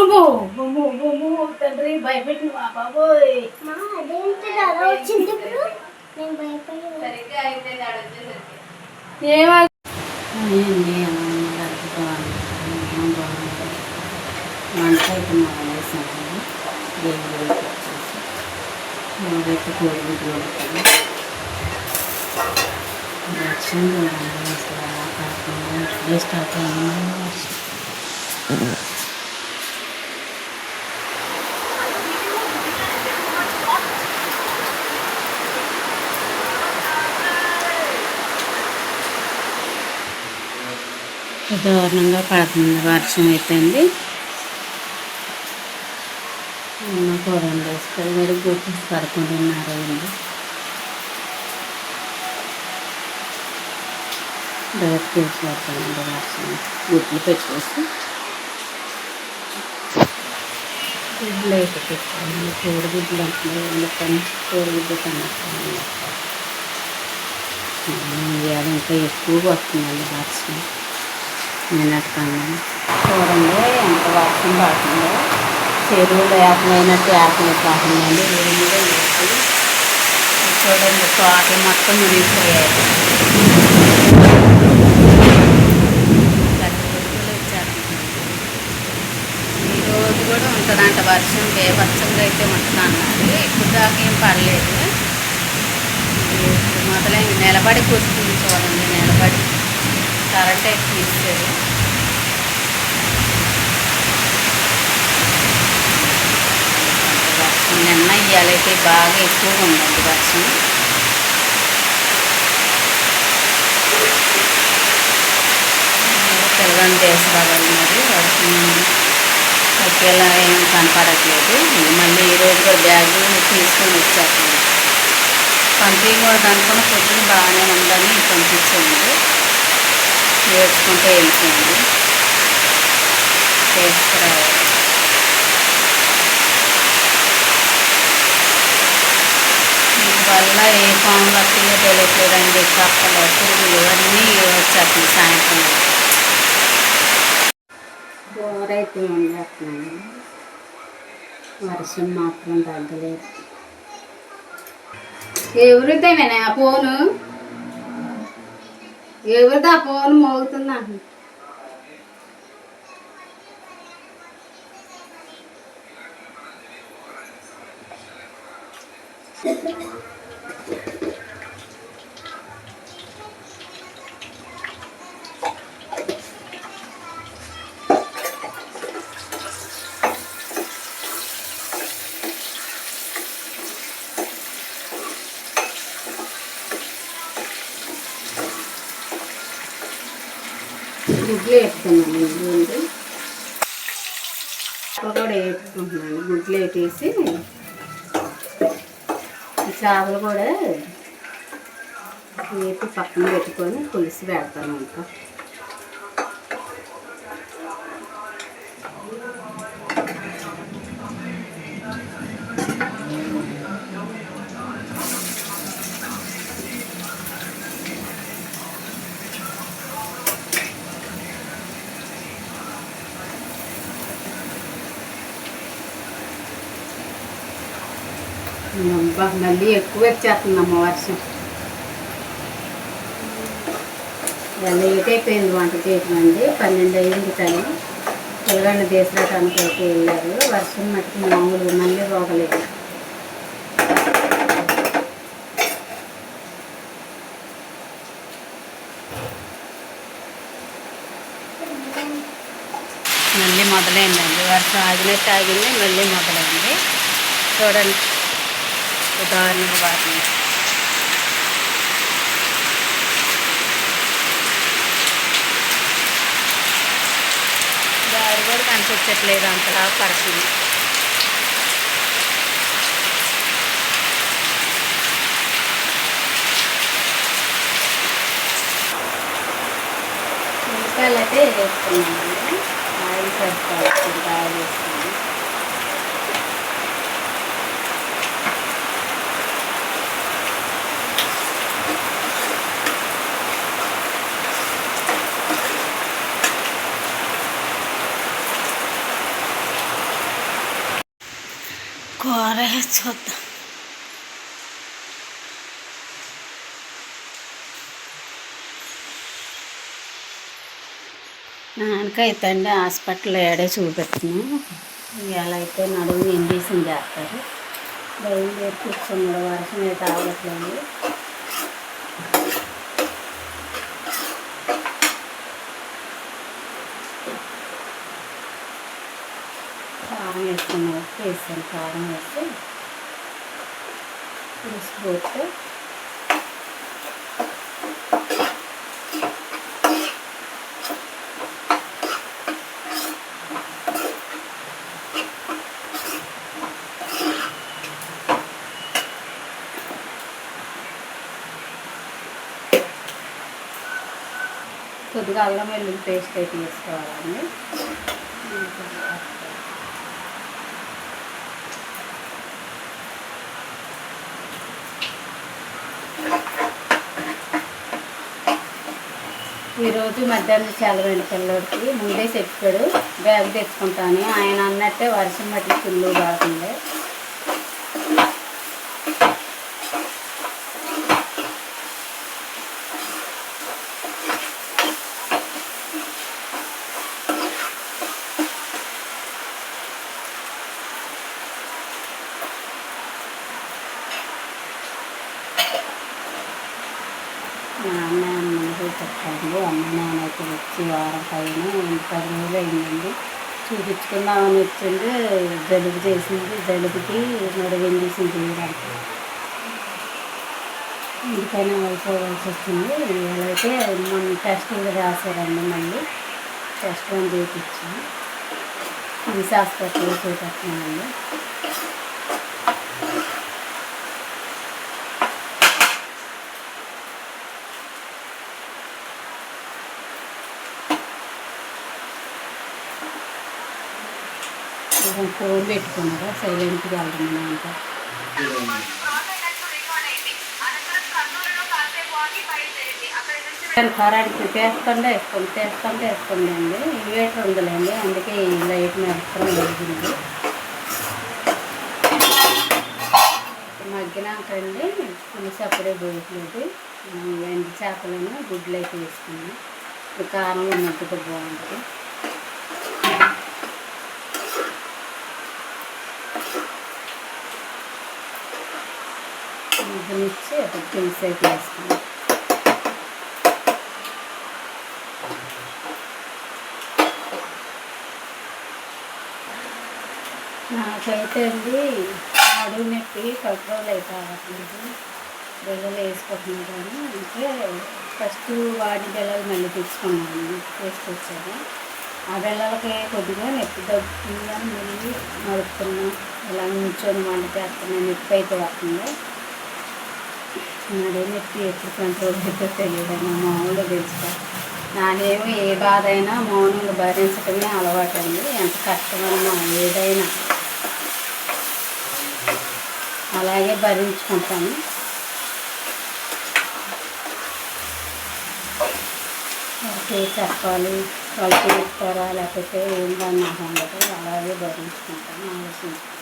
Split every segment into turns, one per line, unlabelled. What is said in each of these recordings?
బొమ్ము బొమ్ము బొమ్ము తండ్రి భయపెట్టిన మా బాబోయ్
మా అదేంటి అలా వచ్చింది ఇప్పుడు నేను భయపడి
సరిగ్గా ఆడ వచ్చేసరికి
ఏమా
బాగుంటుంది వంట అయితే మానేసాను దేవుడు వచ్చేసి మూడైతే కోడిగుడ్లు వండుతాను వర్షం చూడండి అసలు అలా కాకుండా ఇప్పుడే స్టార్ట్ అయింది వర్షం దారుణంగా పడుతుంది వర్షం అయితే అండి నాకు రెండు వేసుకొని కూడా గుర్తు పడుకుంటున్నారు అండి. డైరెక్ట్ తీసుకెళ్తానండి వర్షం గుడ్లు పెట్టేసి గుడ్లు అయితే పెట్టాను కోడిగుడ్లు అంటే ఎందుకని? కోడిగుడ్లు కనుక్కోండి ఇవాళ ఇంకా ఎక్కువగా వస్తుందండి వర్షం. మినక్కన్నా చూడండి ఎంత వర్షం పడుతుందో. చెరువులు ఏకమైనట్టు ఏకమైపోతుందండి ఊరి మీద వేసి చూడండి తోటలు మొత్తం మునిగిపోయాయి. పెద్ద కూడా ఉంటుందంట వర్షం. బేభత్సంగా అయితే ఉంటుంది అన్నారు ఇప్పుడు దాకా ఏం పడలేదు. మొదలైంది. నిలబడి కూర్చుంది చూడండి. నిలబడి కరెంట్ అయితే తీసేది వర్షం నిన్న ఇవాళైతే బాగా ఎక్కువగా ఉందండి వర్షం పిల్లలను తీసుకురావాలి మరి వర్షం ఒకేలా ఏం కనపడట్లేదు. మళ్ళీ ఈరోజు కూడా బ్యాగ్ తీసుకొని వచ్చాను పంపించకూడదు అనుకున్న పొద్దున బాగానే ఉందని పంపించండి నేర్చుకుంటే వెళ్తుంది. రావాలి వల్ల ఏ పాములు వస్తాయో తెలియట్లేదండి. కప్పలు పురుగులు అన్నీ వచ్చేస్తున్నాయి సాయంత్రం కూర అయితే వండేస్తున్నాను. వర్షం మాత్రం తగ్గలేదు.
ఎవరిదేమేనా ఆ ఫోను ఎవరిది ఆ ఫోన్ మోగుతుంది అంటున్నా గుడ్లు వేసుకున్నాను గుడ్లు కూడా వేసుకుంటున్నాను. గుడ్లు వేసేసి ఈ చేపలు కూడా వేపి పక్కన పెట్టుకొని పులుసు పెడతాను ఇంకా అబ్బా మళ్ళీ ఎక్కువ వచ్చేస్తుందమ్మ వర్షం లేట్ అయిపోయింది వంట చేయటమండి పన్నెండు అయింది తను. పిల్లగాళ్ళు దేశరాటానికి అయితే వెళ్ళారు. వర్షం మట్టుకు మామూలు మళ్ళీ పోగలేదు.
మళ్ళీ మొదలైందండి. వర్షం ఆగినట్టు ఆగింది మళ్ళీ మొదలైంది. చూడండి. ఉదాహరణకు వాటిని దారి కూడా కనిపించట్లేదు అంతలా పడుతుంది
మిరపకాయలు అయితే వేసుకున్నామండి ఆయిల్ సరిపోతుంది ఆయిల్ వేసుకున్నాం
కూర చూద్దాం. నాన్నకైతే అండి హాస్పిటల్ ఏడే చూపెడుతున్నాను ఇవాళ అయితే నడుము ఇంజక్షన్ చేస్తారు బయలుదేరి కూర్చున్నాడు వర్షం అయితే ఆగట్లేదు. వేసుకున్న ఉప్పు వేసాను కారం వేసి. పులుసుపోతే కొద్దిగా అల్లం వెల్లుల్లి పేస్ట్ అయితే వేసుకోవాలండి. ఈరోజు మధ్యాహ్నం సెలవండి పిల్లడికి ముందే చెప్పాడు బ్యాగ్ తెచ్చుకుంటాను ఆయన అన్నట్టే వర్షం మట్టి పిల్లలు బాగుండే మా అన్న అమ్మకి చెప్పండి అయితే వచ్చి వారం పైన పది రోజులు అయిందండి చూపించుకుందామని వచ్చింది జలుబు చేసింది జలుబుకి నడువు ఇంజక్షన్ చేయడానికి ఇంటికైనా వెళ్ళిపోవాల్సి వచ్చింది ఇవాళైతే మొన్న టెస్ట్ రాశారండి మళ్ళీ. టెస్ట్ అని చేయించాను కిమ్స్ హాస్పిటల్లో చూపెట్టినామండి కొంచెం ఫోన్ పెట్టుకున్నారా? సైలెంట్గా వెళ్తున్నాను అంతా? కరెంట్ వేసుకుంటే వేసుకోండి వేసుకుంటే వేసుకోండి అండి. ఇన్వేటర్ ఉందిలేండి అందుకే ఈ లైట్ నడుపుకొని వెలిగింది. మగ్గినాకండి పులుసు అప్పుడే పోయట్లేదు. ఎండు చేపలను గుడ్లు అయితే వేసుకున్నాం కారం మగ్గితే బాగుంటుంది. మగ్గనిచ్చి ఒక పులుసు అయితే వేసుకున్నాం నాకైతే అండి అడుగు నొప్పి కంట్రోల్ అయితే అవ్వట్లేదు బిళ్ళలు వేసుకుంటున్నాను కానీ అంటే ఫస్ట్ వాడి బిళ్ళలు మళ్ళీ తెచ్చుకున్నాను తీసుకొచ్చాను. ఆ బిళ్ళలకి కొద్దిగా నొప్పి దగ్గుతుందని మళ్ళీ నడుపుతున్నాం ఇలా నుంచొని వంట చేస్తున్నాను నొప్పి అయితే వస్తుంది. నడే నొప్పి ఎప్పుడు కంట్రోల్ అయితే తెలియదు. మామూలుగా తెలుసుకో నాదేమో ఏ బాధ అయినా మౌనంగా భరించడమే అలవాటు అండి ఎంత కష్టమన్నా ఏదైనా. అలాగే భరించుకుంటాను. వాళ్ళకి చెప్పాలి. వాళ్ళు తీసుకోరా లేకపోతే ఏం నాకు ఉండదు. అలాగే భరించుకుంటాను. ఆలోచించుకుంటాను.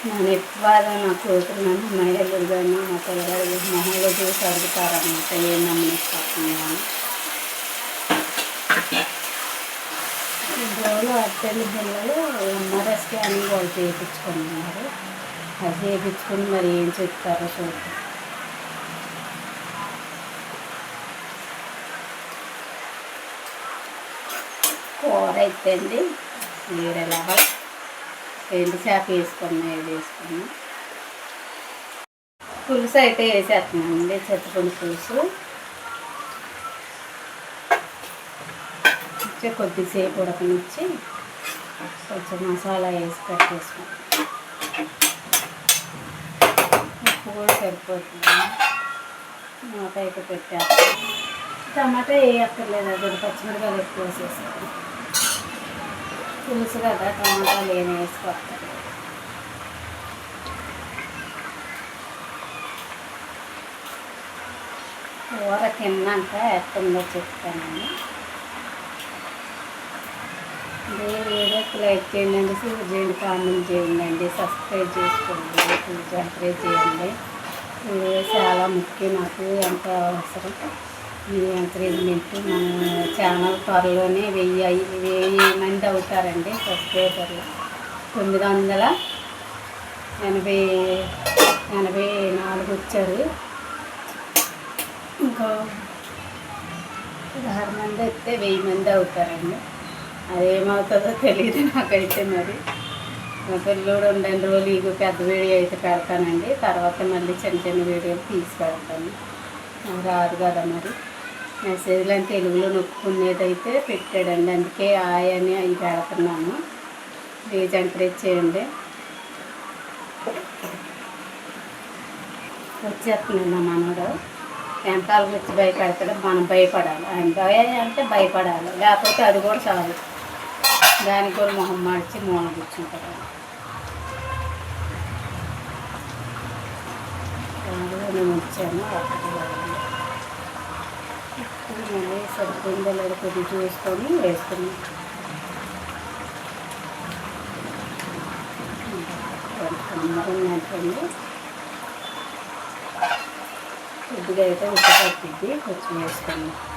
నేను ఎక్కువ నా కూతురు నన్ను మహిళలు మా పిల్లగాడు మొహంలో చూసి అడుగుతారన్నమాట ఏం నమ్మనిస్తాను ఇంట్లో రోజులు పిల్లలు ఎంఆర్ఐ స్కానింగ్ వాళ్ళు చేయించుకున్నారు అది చేయించుకుని మరి ఏం చెప్తారో చూద్దాం. కూర అయిపోయింది. వేరేలాగా ఎండు చేప వేసుకున్నా ఇది వేసుకున్నా. పులుసు అయితే వేసేస్తున్నానండి చెత్తపండు పులుసు. కొంచెం కొద్దిసేపు ఉడకనిచ్చి కొంచెం మసాలా వేసి పెట్టేసుకుంటాం ఉప్పు కూడా సరిపోతుంది. మూత అయితే పెట్టేస్తాం టమాటా వేయక్కర్లేదు అది పచ్చిమిరకాయలు ఎక్కువ వేసేస్తాను. పులుసు కదా టమాటాలు ఏమి వేసుకోవాలి. కూర తిన్నాక ఎట్టుందో చెప్తానండి వీడియోకి లైక్ చేయండి షేర్ చేయండి కామెంట్ చేయండి సబ్స్క్రైబ్ చేసుకోండి సబ్స్క్రైబ్ చేయండి. ఇది చాలా ముఖ్యం నాకు ఎంతో అవసరం. ఎంకరేజ్మెంట్ మన ఛానల్ త్వరలోనే వెయ్యి అయి- వెయ్యి మంది అవుతారండి సబ్స్క్రైబర్లు తొమ్మిది వందల ఎనభై ఎనభై నాలుగు వచ్చారు. ఇంకా పదహారు మంది వస్తే వెయ్యి మంది అవుతారండి. అదేమవుతుందో తెలియదు నాకైతే మరి. మా పిల్లోడు రెండు రోజులు ఇక పెద్ద వీడియో అయితే పెడతానండి. తర్వాత మళ్ళీ చిన్న చిన్న వీడియోలు తీసి పెడతాను. రాదు కదా మరి. మెసేజ్లు అని తెలుగులో నొక్కునేదైతే పెట్టాడండి. అందుకే ఆయ్ అని అవి పెడుతున్నాను. ప్లీజ్ ఎంకరేజ్ చేయండి. వచ్చేస్తున్నాడు నా మనవడు. వెనకాల వచ్చి భయపెడతాడు. మనం భయపడాలి. ఆయన భయ అంటే భయపడాలి. లేకపోతే అది కూడా చాలు. దానికి కూడా మొహం మార్చి మూల కూర్చుంటాడు. నేను వచ్చాను. అక్కడికి మళ్ళీ సరిపోయిందో లేదో కొద్దిగా చూసుకొని వేసుకున్నాను ఉన్నట్టుంది కొద్దిగా అయితే ఉప్పు పట్టిద్ది కొంచెం వేసుకున్నాం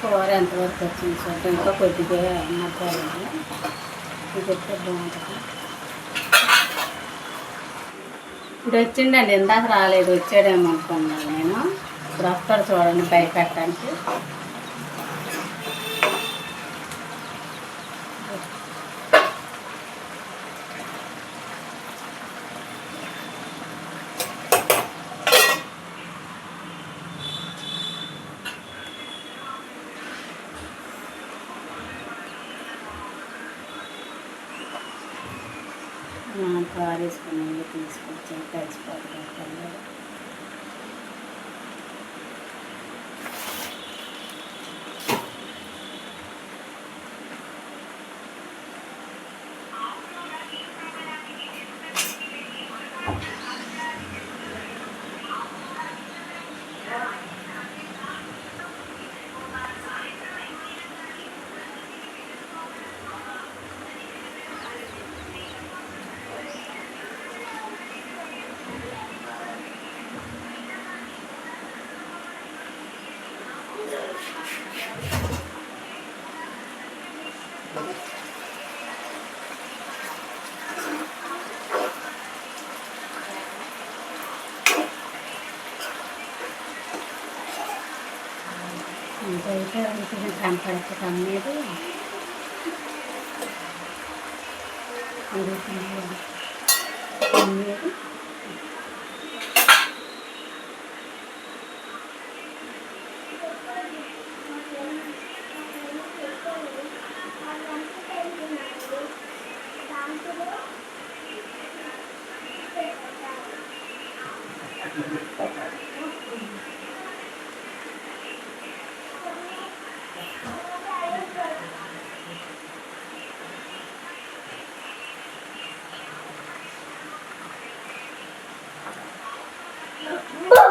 కూర ఎంతవరకు వచ్చింది చూద్దాం ఇంకా కొద్దిగా మగ్గాలండి ఇది ఎప్పుడు బాగుంటుంది. ఇప్పుడు వచ్చిండండి ఇందాక రాలేదు. వచ్చాడేమో అనుకున్నాను నేను. ఇప్పుడు వస్తాడు చూడండి భయపెట్టడానికి పారేసుకుని తీసుకొచ్చి দামটা একটা নামিয়ে দেবো নামিয়ে দেবো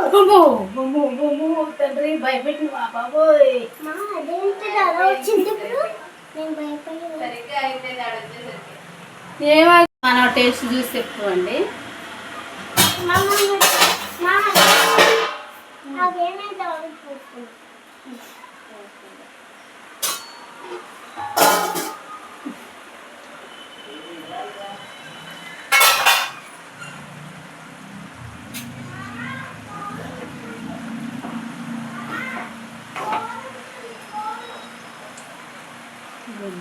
బొమ్ము బొమ్ము తండ్రి భయపెట్టిన బాబోయ్
మా అదేంటి అలా వచ్చింది ఇప్పుడు నేను భయపడి
సరిగ్గా అయిపోయింది ఆడ వచ్చేసరికి
ఏమో మనం టేస్ట్ చూసి చెప్పుకోండి
మా మా అదేమైతే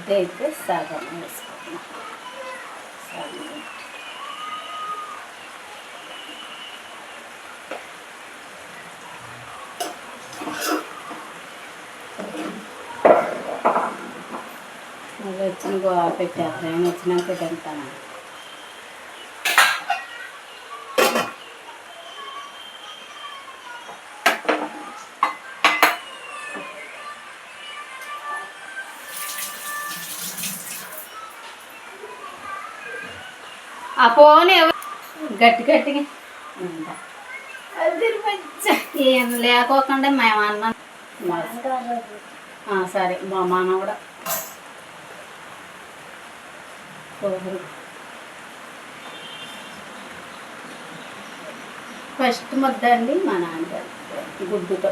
ముద్ద అయితే సగం వేసుకున్నాం సగం మళ్ళీ వచ్చిన గోవా పెట్టారు ఆయన వచ్చినాక తింటాను ఆ ఫోన్ గట్టి గట్టిగా. ఏం లేకోకుండా మేము అన్నాం సరే మా మామ కూడా. ఫస్ట్ ముద్ద అండి మా నాన్నగారు. గుడ్డుతో.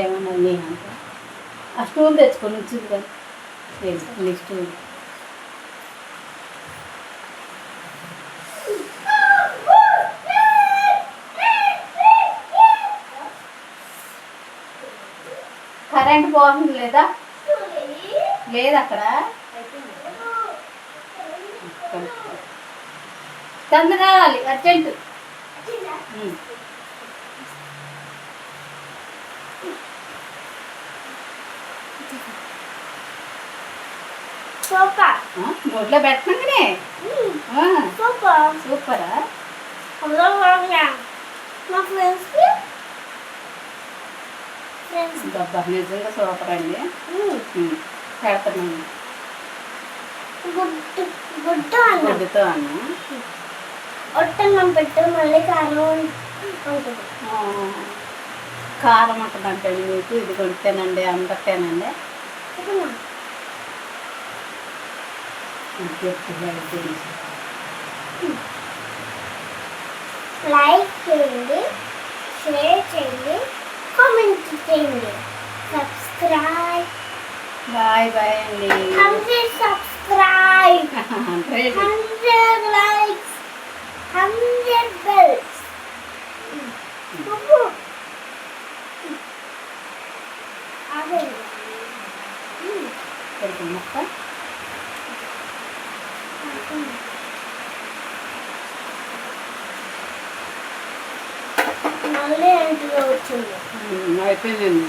ఏమన్నా నేను అంట ఆ స్టూల్ తెచ్చుకొని వచ్చింది కదా. నీ స్టూల్. కరెంట్ పోతుంది లేదా? లేదు అక్కడ. తొందర కావాలి అర్జెంటు. నోట్లో పెట్టినాకనే ఆ,
సూపర్.
సూపరా
మా ఫ్రెండ్స్కి
నిజంగా సూపర్ అండి ఉమ్, పెడతాను
గుడ్డు గుడ్డు అన్నం.
గుడ్డుతో అన్న.
ఒట్టన్నం పెట్టు మళ్ళీ కారం
కారం ఉంటుందంటే మీకు ఇది కొడితేనండి అందరితేనండి.
లైక్ చేయండి షేర్ చేయండి. చేయండి సబ్స్క్రైబ్
బాయ్ బాయ్ అండి
hundred subscribe
hundred
hundred likes hundred bells అదే
అయిపోయిందండి.